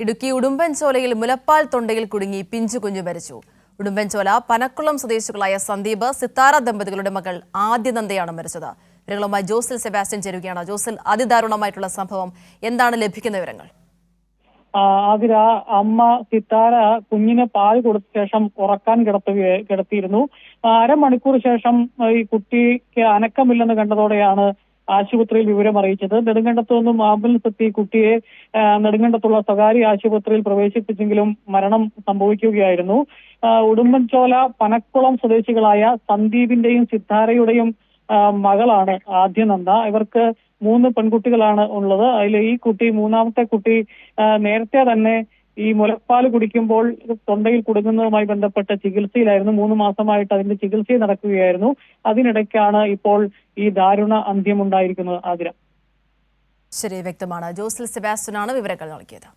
ഇടുക്കി ഉടുമ്പൻചോലയിൽ മുലപ്പാൽ തൊണ്ടയിൽ കുടുങ്ങി പിഞ്ചു കുഞ്ഞു മരിച്ചു. ഉടുമ്പൻചോല പനക്കുളം സ്വദേശികളായ സന്ദീപ് സിത്താര ദമ്പതികളുടെ മകൾ ആദ്യനന്ദയാണ് മരിച്ചത്. വിവരങ്ങളുമായി ജോസിൽ സെബാസ്റ്റ്യൻ ചേരുകയാണ്. ജോസിൽ അതിദാരുണമായിട്ടുള്ള സംഭവം എന്താണ്? ലഭിക്കുന്ന വിവരങ്ങൾ. ആതിര അമ്മ സിത്താര കുഞ്ഞിന് പാൽ കൊടുത്ത ശേഷം ഉറക്കാൻ കിടത്തുക കിടത്തിയിരുന്നു. അരമണിക്കൂർ ശേഷം ഈ കുട്ടിക്ക് അനക്കമില്ലെന്ന് കണ്ടതോടെയാണ് ആശുപത്രിയിൽ വിവരം അറിയിച്ചത്. നെടുങ്കണ്ടത്തു നിന്നും ആംബുലൻസ് എത്തി കുട്ടിയെ നെടുങ്കണ്ടത്തുള്ള സ്വകാര്യ ആശുപത്രിയിൽ പ്രവേശിപ്പിച്ചെങ്കിലും മരണം സംഭവിക്കുകയായിരുന്നു. ഉടുമ്പൻചോല പനക്കുളം സ്വദേശികളായ സന്ദീപിന്റെയും സിദ്ധാരയുടെയും മകളാണ് ആദ്യ നന്ദ ഇവർക്ക് മൂന്ന് പെൺകുട്ടികളാണ് ഉള്ളത്. അതിൽ ഈ കുട്ടി മൂന്നാമത്തെ കുട്ടി നേരത്തെ തന്നെ ഈ മുലപ്പാൽ കുടിക്കുമ്പോൾ തൊണ്ടയിൽ കുടുങ്ങുന്നതുമായി ബന്ധപ്പെട്ട ചികിത്സയിലായിരുന്നു. മൂന്ന് മാസമായിട്ട് അതിന്റെ ചികിത്സ നടക്കുകയായിരുന്നു. അതിനിടയ്ക്കാണ് ഇപ്പോൾ ഈ ദാരുണ അന്ത്യമുണ്ടായിരിക്കുന്നത് ആതിര ശരി വ്യക്തമാണ്. ജോസിൽ സെബാസ്റ്റ്യനാണ് വിവരങ്ങൾ നൽകിയത്.